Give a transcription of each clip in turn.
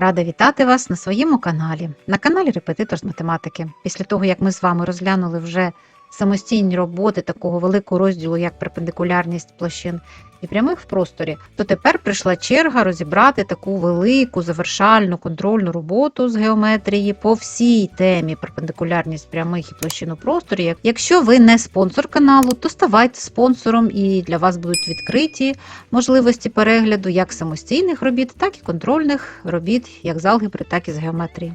Рада вітати вас на своєму каналі, на каналі Репетитор з математики. Після того, як ми з вами розглянули вже самостійні роботи такого великого розділу, як перпендикулярність площин і прямих в просторі, то тепер прийшла черга розібрати таку велику завершальну контрольну роботу з геометрії по всій темі перпендикулярність прямих і площин у просторі. Якщо ви не спонсор каналу, то ставайте спонсором і для вас будуть відкриті можливості перегляду як самостійних робіт, так і контрольних робіт, як з алгебри, так і з геометрії.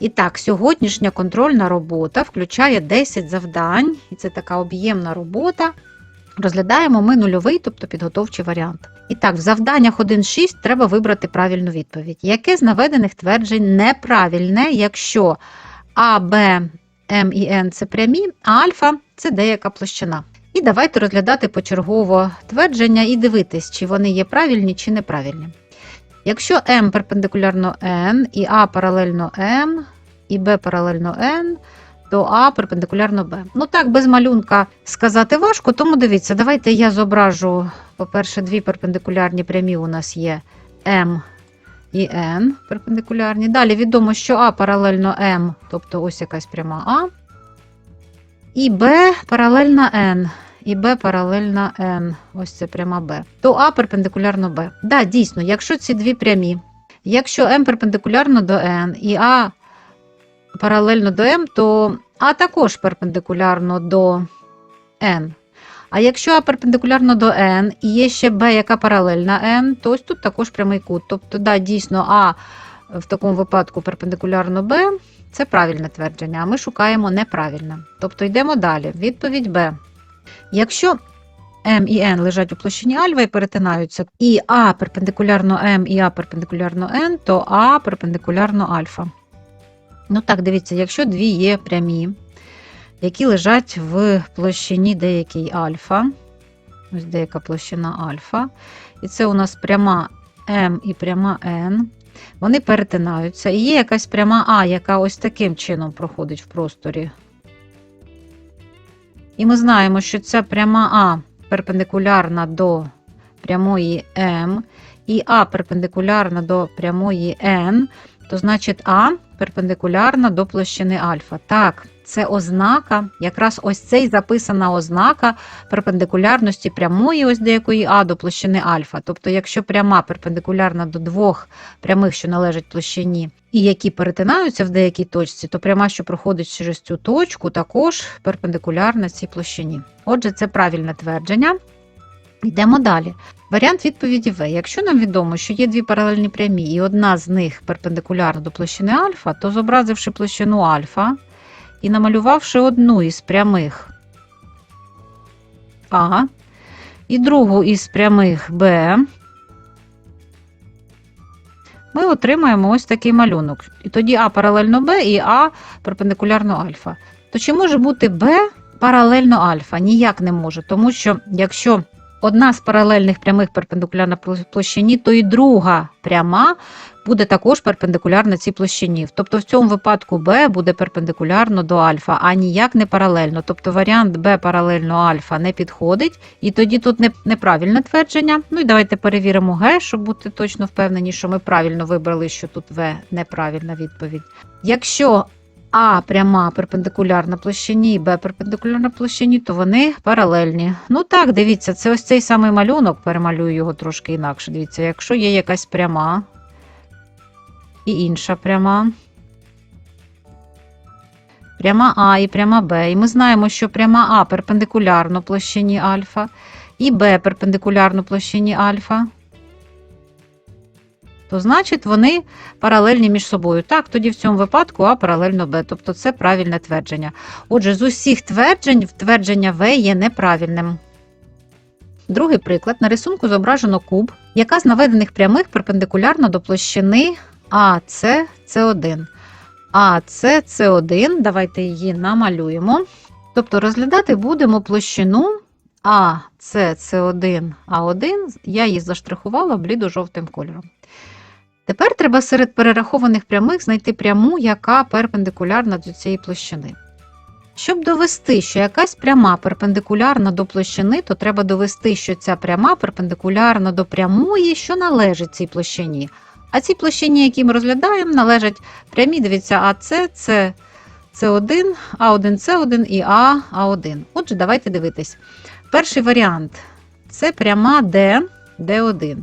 І так, сьогоднішня контрольна робота включає 10 завдань, і це така об'ємна робота. Розглядаємо ми нульовий, тобто підготовчий варіант. І так, в завданнях 1.6 треба вибрати правильну відповідь. Яке з наведених тверджень неправильне, якщо А, Б, М і Н це прямі, а альфа це деяка площина. І давайте розглядати почергово твердження і дивитись, чи вони є правильні чи неправильні. Якщо М перпендикулярно N і А паралельно М, і Б паралельно N, то А перпендикулярно Б. Ну так, без малюнка сказати важко, тому дивіться, давайте я зображу, по-перше, дві перпендикулярні прямі у нас є М і N перпендикулярні. Далі відомо, що А паралельно М, тобто ось якась пряма А. І Б паралельна N. І Б паралельна N. Ось це пряма Б. То А перпендикулярно Б. Да, дійсно, якщо ці дві прямі, якщо М перпендикулярно до N і А паралельно до М, то А також перпендикулярно до N. А якщо А перпендикулярно до N і є ще Б, яка паралельна N, то ось тут також прямий кут. Тобто, да, дійсно, А в такому випадку перпендикулярно Б це правильне твердження, а ми шукаємо неправильне. Тобто йдемо далі. Відповідь Б. Якщо М і N лежать у площині альфа і перетинаються, і А перпендикулярно М і А перпендикулярно N, то А перпендикулярно альфа. Ну так, дивіться, якщо дві є прямі, які лежать в площині деякій альфа, ось деяка площина альфа, і це у нас пряма М і пряма N, вони перетинаються. І є якась пряма А, яка ось таким чином проходить в просторі. І ми знаємо, що ця пряма А перпендикулярна до прямої М, і А перпендикулярна до прямої N, то значить А перпендикулярна до площини альфа. Так, це ознака, якраз ось цей записана ознака перпендикулярності прямої, ось деякої А до площини альфа. Тобто, якщо пряма перпендикулярна до двох прямих, що належать площині, і які перетинаються в деякій точці, то пряма, що проходить через цю точку, також перпендикулярна цій площині. Отже, це правильне твердження. Йдемо далі. Варіант відповіді В. Якщо нам відомо, що є дві паралельні прямі, і одна з них перпендикулярна до площини альфа, то зобразивши площину альфа і намалювавши одну із прямих А і другу із прямих Б, ми отримаємо ось такий малюнок. І тоді А паралельно Б і А перпендикулярно альфа. То чи може бути Б паралельно альфа? Ніяк не може, тому що якщо одна з паралельних прямих перпендикулярна площині, то і друга пряма буде також перпендикулярна цій площині. Тобто в цьому випадку Б буде перпендикулярно до альфа, а ніяк не паралельно. Тобто варіант Б паралельно альфа не підходить, і тоді тут не- неправильне твердження. Ну і давайте перевіримо Г, щоб бути точно впевнені, що ми правильно вибрали, що тут В неправильна відповідь. Якщо а пряма перпендикулярна площині Б перпендикулярна площині, то вони паралельні. Ну так, дивіться, це ось цей самий малюнок, перемалюю його трошки інакше. Дивіться, якщо є якась пряма і інша пряма. Пряма А і пряма Б. І ми знаємо, що пряма А перпендикулярно площині альфа, і Б перпендикулярно площині альфа. То значить вони паралельні між собою. Так, тоді в цьому випадку А паралельно Б, тобто це правильне твердження. Отже, з усіх тверджень твердження В є неправильним. Другий приклад. На рисунку зображено куб, яка з наведених прямих перпендикулярна до площини АС С1. АС С1, давайте її намалюємо. Тобто розглядати будемо площину АС С1 А1, я її заштрихувала блідо-жовтим кольором. Тепер треба серед перерахованих прямих знайти пряму, яка перпендикулярна до цієї площини. Щоб довести, що якась пряма перпендикулярна до площини, то треба довести, що ця пряма перпендикулярна до прямої, що належить цій площині. А цій площині, які ми розглядаємо, належать прямі, дивіться, АС, це С1, А1, С1 і А, А1. Отже, давайте дивитись. Перший варіант це пряма D, D1.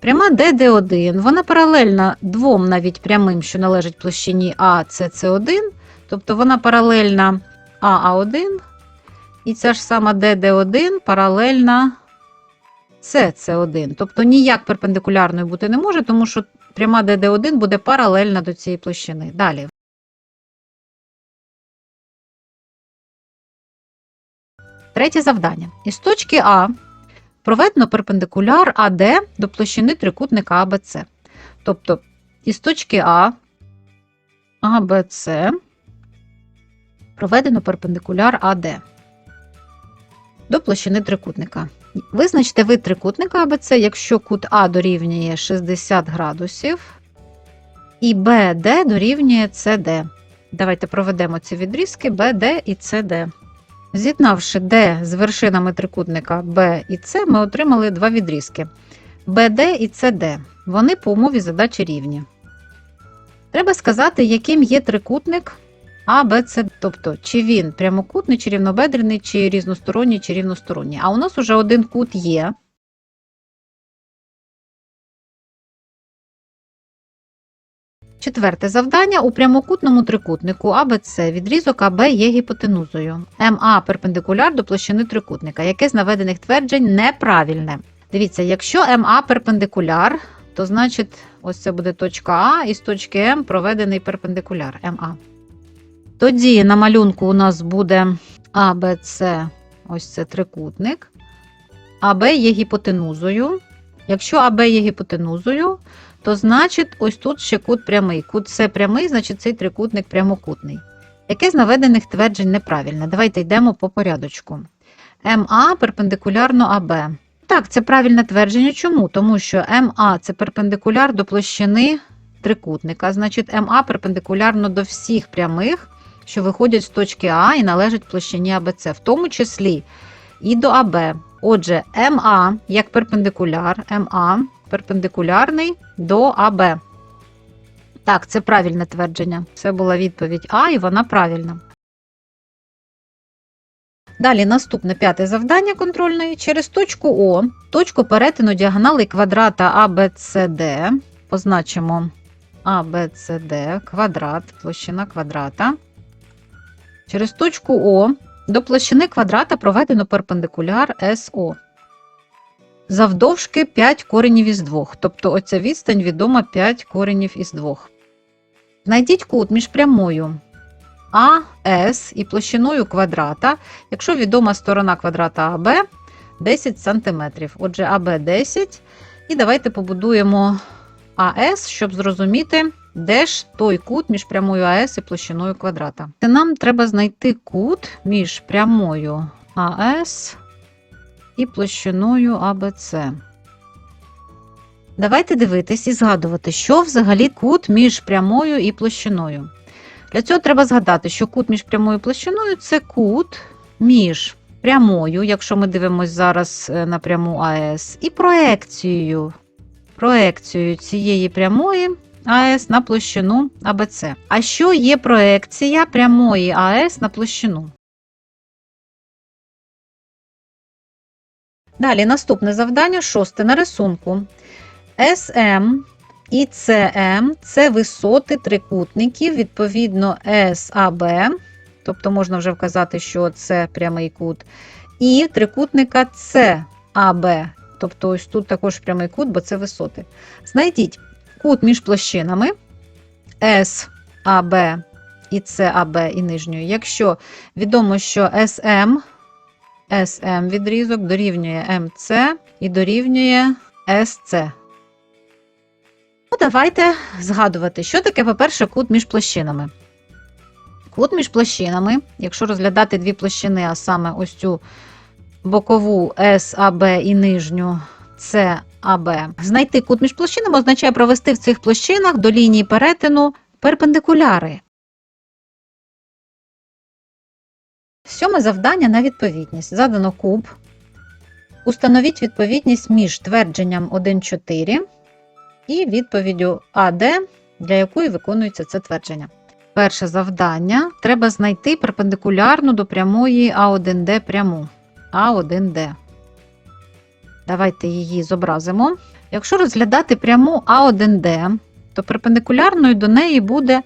Пряма D, D1, вона паралельна двом навіть прямим, що належать площині А, С, С1, тобто вона паралельна А, А1, і ця ж сама D, D1 паралельна С, С1. Тобто ніяк перпендикулярною бути не може, тому що пряма D, D1 буде паралельна до цієї площини. Далі. Третє завдання. Із точки А проведено перпендикуляр АД до площини трикутника АБЦ. Тобто із точки А АБЦ проведено перпендикуляр АД до площини трикутника. Визначте вид трикутника АБЦ, якщо кут А дорівнює 60 градусів і БД дорівнює СД. Давайте проведемо ці відрізки БД і СД. З'єднавши D з вершинами трикутника B і C, ми отримали два відрізки BD і CD. Вони по умові задачі рівні. Треба сказати, яким є трикутник ABC, тобто чи він прямокутний, чи рівнобедрений, чи різносторонній, чи рівносторонній. А у нас уже один кут є. Четверте завдання. У прямокутному трикутнику АБЦ відрізок АБ є гіпотенузою. МА перпендикуляр до площини трикутника, яке з наведених тверджень неправильне. Дивіться, якщо МА перпендикуляр, то значить ось це буде точка А і з точки М проведений перпендикуляр МА. Тоді на малюнку у нас буде АБЦ, ось це трикутник. АБ є гіпотенузою. Якщо АБ є гіпотенузою, то значить ось тут ще кут прямий. Кут С прямий, значить цей трикутник прямокутний. Яке з наведених тверджень неправильне? Давайте йдемо по порядочку. МА перпендикулярно АБ. Так, це правильне твердження. Чому? Тому що МА це перпендикуляр до площини трикутника, значить МА перпендикулярно до всіх прямих, що виходять з точки А і належать площині АБЦ, в тому числі і до АБ. Отже, МА як перпендикуляр, МА перпендикулярний до АБ. Так, це правильне твердження. Це була відповідь А, і вона правильна. Далі наступне п'яте завдання контрольної. Через точку О, точку перетину діагоналей квадрата ABCD, позначимо ABCD, квадрат, площина квадрата. Через точку О до площини квадрата проведено перпендикуляр СО. Завдовжки 5 коренів із 2. Тобто оця відстань відома 5 коренів із 2. Знайдіть кут між прямою АС і площиною квадрата, якщо відома сторона квадрата АБ 10 см. Отже, АБ 10. І давайте побудуємо АС, щоб зрозуміти, де ж той кут між прямою АС і площиною квадрата. Нам треба знайти кут між прямою АС і площиною АБЦ. Давайте дивитись і згадувати, що взагалі кут між прямою і площиною. Для цього треба згадати, що кут між прямою і площиною це кут між прямою, якщо ми дивимося зараз е, на пряму АС, і проекцією, проекцією цієї прямої АС на площину АБЦ. А що є проекція прямої АС на площину? Далі наступне завдання, шосте на рисунку. SM і CM це висоти трикутників, відповідно SAB, тобто можна вже вказати, що це прямий кут, і трикутника CAB, тобто ось тут також прямий кут, бо це висоти. Знайдіть кут між площинами SAB і CAB і нижньою. Якщо відомо, що SM SM відрізок дорівнює МЦ і дорівнює СЦ. Ну, давайте згадувати, що таке, по-перше, кут між площинами. Кут між площинами, якщо розглядати дві площини, а саме ось цю бокову САБ і нижню САБ, знайти кут між площинами означає провести в цих площинах до лінії перетину перпендикуляри. Сьоме завдання на відповідність. Задано куб. Установіть відповідність між твердженням 1,4 і відповіддю АД, для якої виконується це твердження. Перше завдання треба знайти перпендикулярну до прямої А1Д пряму. А1Д. Давайте її зобразимо. Якщо розглядати пряму А1Д, то перпендикулярною до неї буде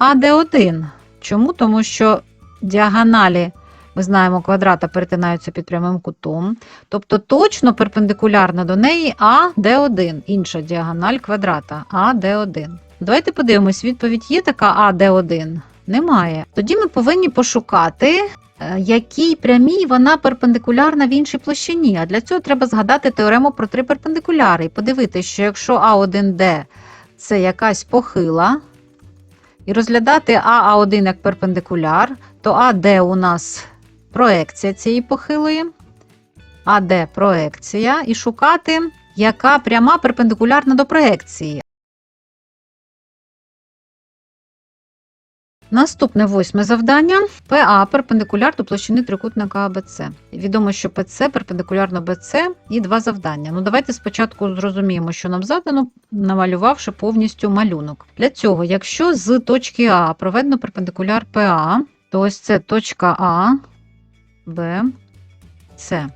АД1. Чому? Тому що діагоналі, ми знаємо, квадрата перетинаються під прямим кутом. Тобто точно перпендикулярна до неї АД1, інша діагональ квадрата АД1. Давайте подивимось, відповідь є така АД1? Немає. Тоді ми повинні пошукати, якій прямій вона перпендикулярна в іншій площині. А для цього треба згадати теорему про три перпендикуляри і подивитися, що якщо А1Д це якась похила, і розглядати АА1 як перпендикуляр, то АД у нас проекція цієї похилої, АД проекція, і шукати, яка пряма перпендикулярна до проекції. Наступне восьме завдання. ПА перпендикуляр до площини трикутника АБЦ. Відомо, що ПЦ перпендикулярно БЦ і два завдання. Ну, давайте спочатку зрозуміємо, що нам задано, намалювавши повністю малюнок. Для цього, якщо з точки А проведено перпендикуляр ПА, то ось це точка А, Б, С.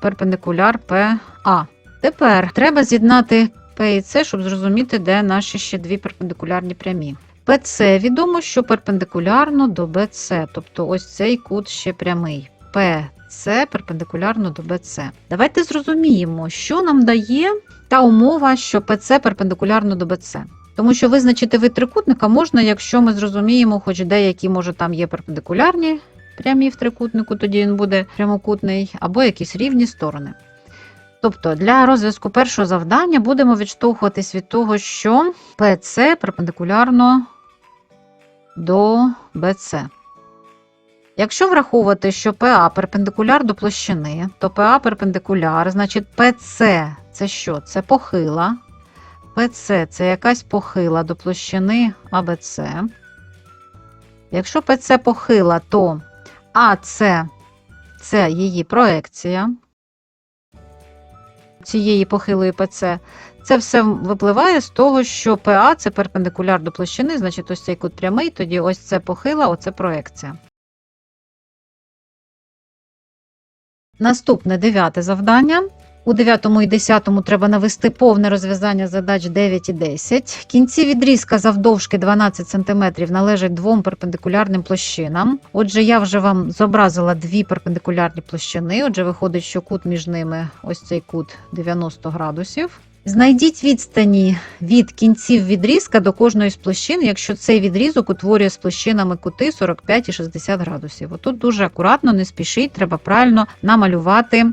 Перпендикуляр ПА. Тепер треба з'єднати П і С, щоб зрозуміти, де наші ще дві перпендикулярні прямі. ПЦ відомо, що перпендикулярно до БЦ, тобто ось цей кут ще прямий. ПЦ перпендикулярно до БЦ. Давайте зрозуміємо, що нам дає та умова, що ПЦ перпендикулярно до БЦ. Тому що визначити вид трикутника можна, якщо ми зрозуміємо, хоч деякі, може, там є перпендикулярні прямі в трикутнику, тоді він буде прямокутний, або якісь рівні сторони. Тобто для розв'язку першого завдання будемо відштовхуватись від того, що ПЦ перпендикулярно до БЦ. Якщо враховувати, що ПА перпендикуляр до площини, то ПА перпендикуляр, значить ПЦ це що? Це похила. ПЦ це якась похила до площини АБЦ. Якщо ПЦ похила, то АЦ це її проекція цієї похилої ПЦ. Це все випливає з того, що ПА це перпендикуляр до площини, значить ось цей кут прямий, тоді ось це похила, оце проекція. Наступне дев'яте завдання. У 9 і 10 треба навести повне розв'язання задач 9 і 10. Кінці відрізка завдовжки 12 см належать двом перпендикулярним площинам. Отже, я вже вам зобразила дві перпендикулярні площини. Отже, виходить, що кут між ними ось цей кут 90 градусів. Знайдіть відстані від кінців відрізка до кожної з площин, якщо цей відрізок утворює з площинами кути 45 і 60 градусів. Отут дуже акуратно, не спішіть, треба правильно намалювати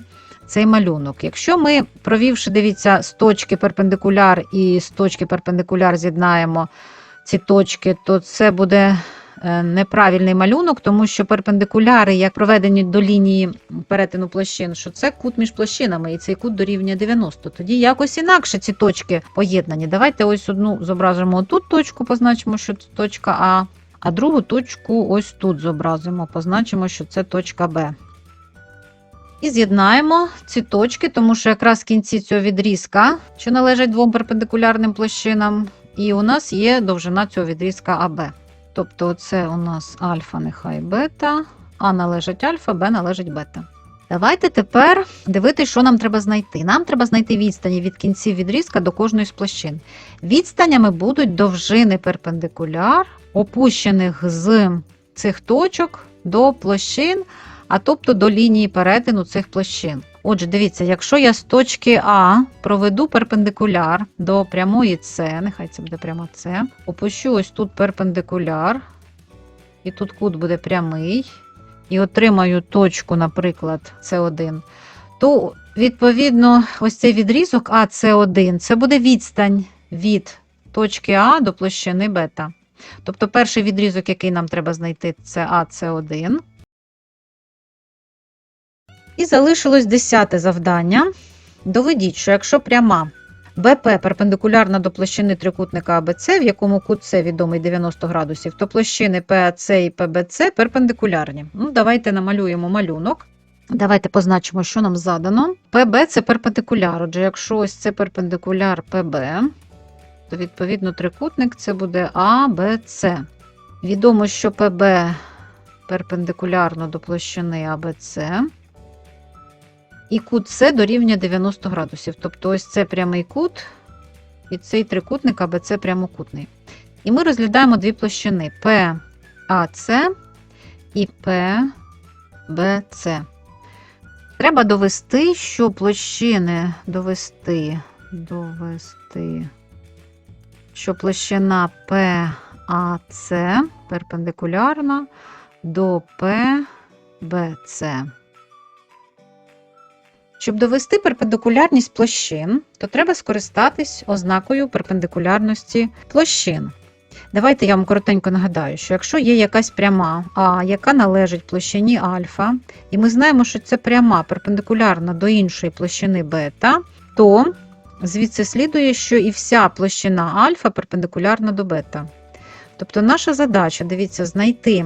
цей малюнок. Якщо ми, провівши, дивіться, з точки перпендикуляр і з точки перпендикуляр з'єднаємо ці точки, то це буде неправильний малюнок, тому що перпендикуляри, як проведені до лінії перетину площин, що це кут між площинами, і цей кут дорівнює 90. Тоді якось інакше ці точки поєднані. Давайте ось одну зображимо тут точку, позначимо, що це точка А, а другу точку ось тут зобразимо, позначимо, що це точка Б. І з'єднаємо ці точки, тому що якраз в кінці цього відрізка, що належать двом перпендикулярним площинам, і у нас є довжина цього відрізка АБ. Тобто це у нас альфа, нехай бета, А належить альфа, Б належить бета. Давайте тепер дивитися, що нам треба знайти. Нам треба знайти відстані від кінців відрізка до кожної з площин. Відстанями будуть довжини перпендикуляр, опущених з цих точок до площин, а тобто до лінії перетину цих площин. Отже, дивіться, якщо я з точки А проведу перпендикуляр до прямої С, нехай це буде пряма С, опущу ось тут перпендикуляр, і тут кут буде прямий, і отримаю точку, наприклад, С1, то відповідно ось цей відрізок АС1 це буде відстань від точки А до площини бета. Тобто перший відрізок, який нам треба знайти, це АС1. І залишилось десяте завдання. Доведіть, що якщо пряма БП перпендикулярна до площини трикутника АБЦ, в якому кут С відомий 90 градусів, то площини ПАЦ і ПБЦ перпендикулярні. Ну, давайте намалюємо малюнок. Давайте позначимо, що нам задано. ПБ це перпендикуляр. Отже, якщо ось це перпендикуляр ПБ, то відповідно трикутник це буде АБЦ. Відомо, що ПБ перпендикулярно до площини АБЦ. І кут С дорівнює 90 градусів. Тобто ось це прямий кут, і цей трикутник АБЦ прямокутний. І ми розглядаємо дві площини ПАЦ і ПБЦ. Треба довести, що площини довести, довести, що площина ПАЦ перпендикулярна до ПБЦ. Щоб довести перпендикулярність площин, то треба скористатись ознакою перпендикулярності площин. Давайте я вам коротенько нагадаю, що якщо є якась пряма А, яка належить площині альфа, і ми знаємо, що це пряма перпендикулярна до іншої площини бета, то звідси слідує, що і вся площина альфа перпендикулярна до бета. Тобто наша задача, дивіться, знайти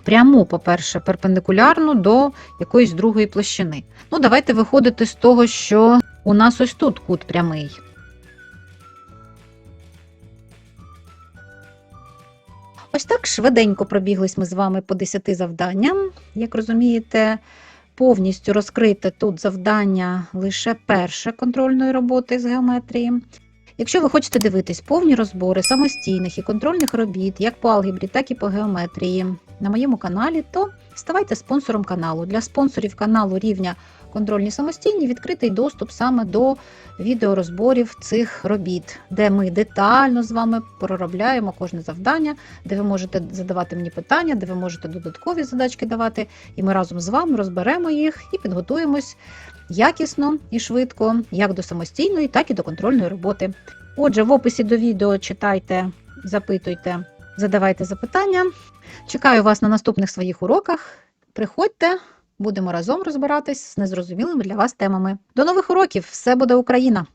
пряму, по-перше, перпендикулярну до якоїсь другої площини. Ну, давайте виходити з того, що у нас ось тут кут прямий. Ось так швиденько пробіглись ми з вами по 10 завданням. Як розумієте, повністю розкрите тут завдання лише перше контрольної роботи з геометрії. Якщо ви хочете дивитись повні розбори самостійних і контрольних робіт, як по алгебрі, так і по геометрії на моєму каналі, то ставайте спонсором каналу. Для спонсорів каналу рівня контрольні самостійні відкритий доступ саме до відеорозборів цих робіт, де ми детально з вами проробляємо кожне завдання, де ви можете задавати мені питання, де ви можете додаткові задачки давати, і ми разом з вами розберемо їх і підготуємось якісно і швидко, як до самостійної, так і до контрольної роботи. Отже, в описі до відео читайте, запитуйте, задавайте запитання. Чекаю вас на наступних своїх уроках. Приходьте, будемо разом розбиратись з незрозумілими для вас темами. До нових уроків! Все буде Україна!